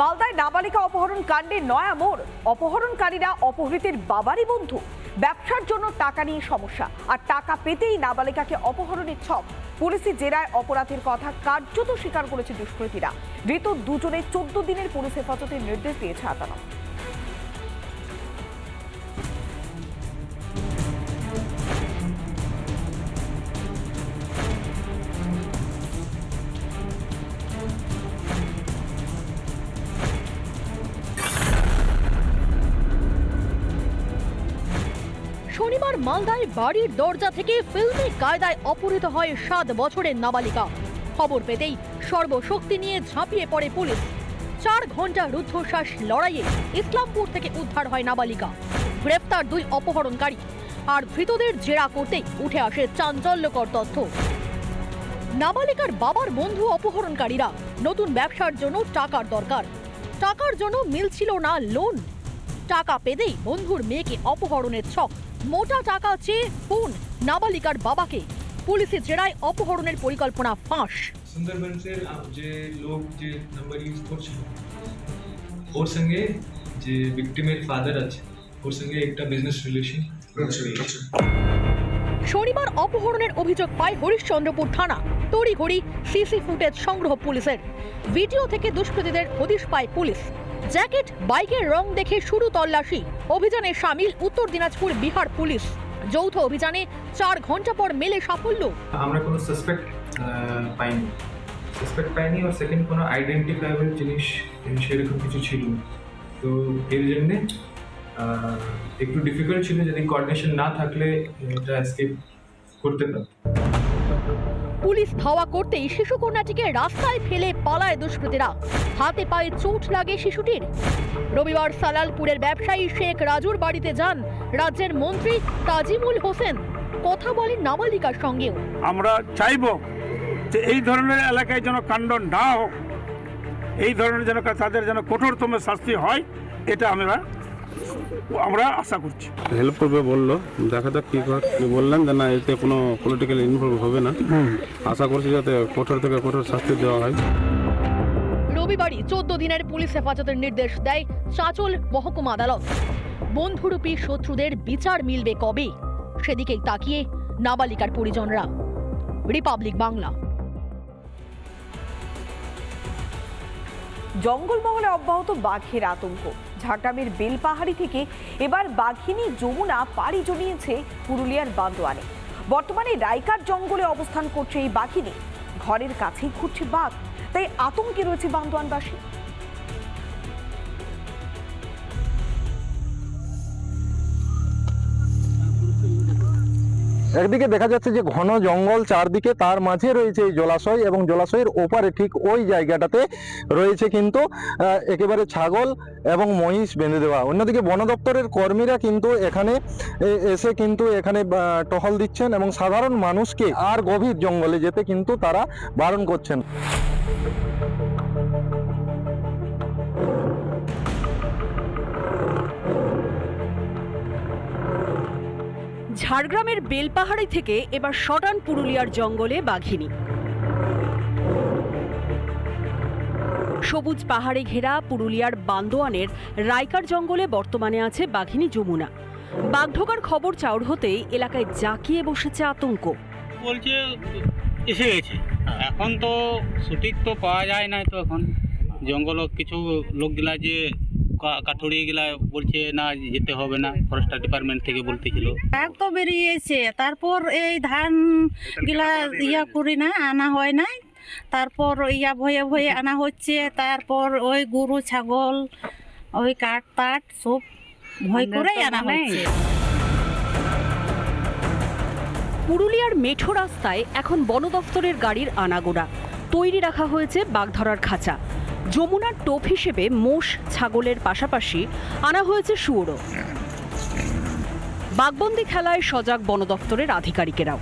মালদায় নাবালিকা অপহরণ কাণ্ডে নয়া মোড়। অপহরণকারীরা অপহৃতের বাবারই বন্ধু। ব্যবসার জন্য টাকা নিয়ে সমস্যা। আর টাকা পেতেই নাবালিকাকে অপহরণের ছক। পুলিশি জেরায় অপরাধের কথা কার্যত স্বীকার করেছে দুষ্কৃতীরা। ধৃত দুজনে চোদ্দ দিনের পুলিশ হেফাজতের নির্দেশ দিয়েছে আদালত। শনিবার মালদায় বাড়ির দরজা থেকে ফিল্মি কায়দায় অপহৃত হয় সাত বছরের নাবালিকা। খবর পেতেই সর্বশক্তি নিয়ে ঝাঁপিয়ে পড়ে পুলিশ। চার ঘণ্টা রুদ্ধশ্বাস লড়াইয়ে ইসলামপুর থেকে উদ্ধার হয় নাবালিকা। গ্রেফতার দুই অপহরণকারী আর ধৃতদের জেরা করতেই উঠে আসে চাঞ্চল্যকর তথ্য। নাবালিকার বাবার বন্ধু অপহরণকারীরা নতুন ব্যবসার জন্য টাকার দরকার। টাকার জন্য মিলছিল না লোন। টাকা পেতেই বন্ধুর মেয়েকে অপহরণের ছক। মোটা টাকা চেয়ে ফোন নাবালিকার বাবাকে। পুলিশের জেরায় অপহরণের পরিকল্পনা ফাঁস। সুন্দরবনসের যে লোক যে নাম্বার ইউজ করছিল ওর সঙ্গে যে ভিক্টিমের ফাদার আছে ওর সঙ্গে একটা বিজনেস রিলেশন শনিবার অপহরণের অভিযোগ পায় হরিশ্চন্দ্রপুর থানা। তড়িঘড়ি সিসি ফুটেজ সংগ্রহ পুলিশের। ভিডিও থেকে দুষ্কৃতীদের হদিশ পায় পুলিশ। জ্যাকেট বাইকের রং দেখে শুরু তল্লাশি। অভিযানে সামিল উত্তর দিনাজপুর বিহার পুলিশ। যৌথ অভিযানে চার ঘণ্টা পর মেলে সাফল্য। আমরা কোনো সাসপেক্ট পাইনি। সাসপেক্ট পাইনি আর সেকেন্ড কোনো আইডেন্টিফাইবল জিনিস সেরকম কিছু ছিল তো এর জন্যে একটু ডিফিকাল্ট ছিল যদি কোঅর্ডিনেশন না থাকলে এটা এসকেপ করতে পারত পুলিশ ধাওয়া করতেই শিশু কন্যাটিকে রাস্তায় ফেলে পালায় দুষ্কৃতীরা। হাতে পায়ে চোট লাগে শিশুটির। রবিবার সালালপুরের ব্যবসায়ী শেখ রাজুর বাড়িতে যান রাজ্যের মন্ত্রী তাজিমুল হোসেন। কথা বলেন নাবালিকার সঙ্গেও। আমরা চাইব যে এই ধরনের এলাকায় যেন কাণ্ড না হোক এই ধরনের যেন তাদের যেন কঠোরতম শাস্তি হয় এটা আমরা আমরা আশা করছি। হেল্প করবে বলল দেখা যাক কী কর বললেন যে না এতে কোনো পলিটিক্যাল ইনভলভ হবে না। আশা করছি যাতে কঠোর থেকে কঠোর শাস্তি দেওয়া হয়। রবিবারই চোদ্দ দিনের পুলিশ হেফাজতের নির্দেশ দেয় চাঁচল মহকুমা আদালত। বন্ধুরূপী শত্রুদের বিচার মিলবে কবে? সেদিকেই তাকিয়ে নাবালিকার পরিজনরা। রিপাবলিক বাংলা। জঙ্গলমহলে অব্যাহত বাঘের আতঙ্ক। ঝাড়গ্রামের বেলপাহাড়ি থেকে এবার বাঘিনী যমুনা পাড়ি জমিয়েছে পুরুলিয়ার বান্দোয়ানে। বর্তমানে রাইকার জঙ্গলে অবস্থান করছে এই বাঘিনী। ঘরের কাছেই ঘুরছে বাঘ। তাই আতঙ্কে রয়েছে বান্দোয়ানবাসী একদিকে দেখা যাচ্ছে যে ঘন জঙ্গল চারদিকে তার মাঝে রয়েছে এই জলাশয় এবং জলাশয়ের ওপারে ঠিক ওই জায়গাটাতে রয়েছে কিন্তু একেবারে ছাগল এবং মহিষ বেঁধে দেওয়া। অন্যদিকে বন দপ্তরের কর্মীরা কিন্তু এখানে এসে কিন্তু এখানে টহল দিচ্ছেন এবং সাধারণ মানুষকে আর গভীর জঙ্গলে যেতে কিন্তু তারা বারণ করছেন। ঝাড়গ্রামের বেলপাহাড়ি থেকে এবার শটান পুরুলিয়ার জঙ্গলে বাঘিনী। সবুজ পাহাড়ে ঘেরা পুরুলিয়ার বান্দোয়ানের রায়কার জঙ্গলে বর্তমানে আছে বাঘিনী যমুনা। বাঘ ঢোকার খবর চাউর হতেই এলাকায় জাঁকিয়ে বসেছে আতঙ্ক। বলছে, এসে গেছে। এখন তো সঠিক তো পাওয়া যায় না তো এখন। জঙ্গল কিছু লোকগুলা যে কা- কাঠুরিয়ে বলছে না যেতে হবে না। ফরেস্টার ডিপার্টমেন্ট থেকে বলতেছিল। ব্যাগ তো বেরিয়েছে তারপর এই ধানগুলা ইয়া করি না আনা হয় না তারপর ইয়া ভয়ে ভয়ে আনা হচ্ছে তারপর ওই গরু ছাগল ওই কাঠ টাট সব ভয় করে আনা হচ্ছে। পুরুলিয়ার মেঠো রাস্তায় এখন বন দফতরের গাড়ির আনাগোড়া তৈরি রাখা হয়েছে বাঘ ধরার খাঁচা। যমুনার টোপ হিসেবে মোষ ছাগলের পাশাপাশি আনা হয়েছে শুয়োরও। বাঘবন্দি খেলায় সজাগ বন দফতরের আধিকারিকেরাও।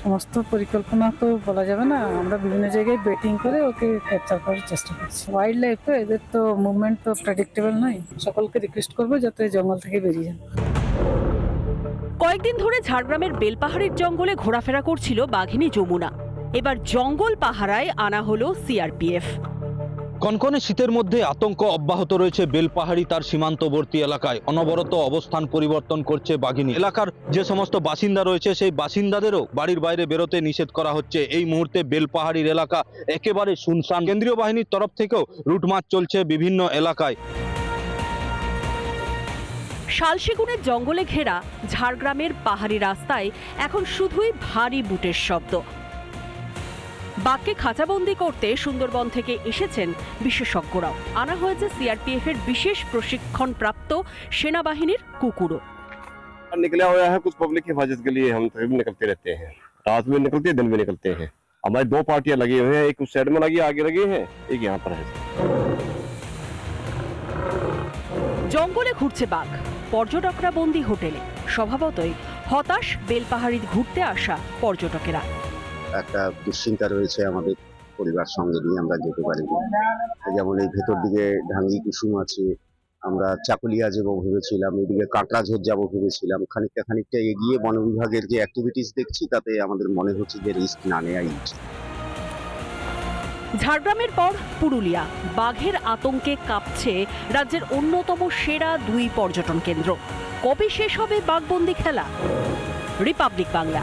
সমস্ত পরিকল্পনা তো বলা যাবে না। আমরা বিভিন্ন জায়গায় বেটিং করে ওকে ক্যাপচার করার চেষ্টা করছি। ওয়াইল্ড লাইফ তো এদের তো মুভমেন্ট তো প্রেডিক্টেবল নয়। সকলকে রিকোয়েস্ট করব যাতে জঙ্গল থেকে বেরিয়ে যান। কয়েকদিন ধরে ঝাড়গ্রামের বেলপাহাড়ির জঙ্গলে ঘোরাফেরা করছিল বাঘিনী যমুনা। এবার জঙ্গল পাহারায় আনা হলো সিআরপিএফ। কনকনে শীতের মধ্যে আতঙ্ক অব্যাহত রয়েছে বেলপাহাড়ি তার সীমান্তবর্তী এলাকায়। অনবরত অবস্থান পরিবর্তন করছে বাঘিনী। এলাকার যে সমস্ত বাসিন্দা রয়েছে সেই বাসিন্দাদেরও বাড়ির বাইরে বেরোতে নিষেধ করা হচ্ছে। এই মুহূর্তে বেলপাহাড়ির এলাকা একেবারে শুনশান। কেন্দ্রীয় বাহিনীর তরফ থেকেও রুটমার্চ চলছে বিভিন্ন এলাকায়। শালসেগুনের জঙ্গলে ঘেরা ঝাড়গ্রামের পাহাড়ি রাস্তায় এখন শুধুই ভারী বুটের শব্দ। বাঘকে খাঁচাবন্দি করতে সুন্দরবন থেকে এসেছেন বিশেষজ্ঞরাও আনা হয়েছে সিআরপিএফ এর বিশেষ প্রশিক্ষণপ্রাপ্ত সেনাবাহিনীর কুকুরও निकला हुआ है कुछ पब्लिक की हिफाजत के लिए हम तकरीबन निकलते रहते हैं रात में निकलते हैं दिन में निकलते हैं हमारी दो पार्टियां लगी हुई हैं एक उस साइड में लगी आगे लगी है एक यहाँ पर है জঙ্গলে ঘুরছে বাঘ পর্যটকরা বন্দি হোটেলে স্বভাবতই হতাশ বেলপাহাড়ি ঘুরতে আসা পর্যটকেরা একটা দুশ্চিন্তা রয়েছে আমাদের পরিবার সঙ্গে নিয়ে আমরা যেতে পারি যেমন এই ভেতর দিকে ঢাঙ্গি কুসুম আছে, আমরা চাকুলিয়া যাব ভেবেছিলাম, এদিকে কাঁকড়াঝোর যাব ভেবেছিলাম, খানিকটা খানিকটা এগিয়ে বন বিভাগের যে অ্যাক্টিভিটিস দেখছি তাতে আমাদের মনে হচ্ছে যে রিস্ক না নেওয়াই উচিত। ঝাড়গ্রামের পর পুরুলিয়া, বাঘের আতঙ্কে কাঁপছে রাজ্যের অন্যতম সেরা দুই পর্যটন কেন্দ্র। কবে শেষ হবে বাঘবন্দি খেলা? রিপাবলিক বাংলা।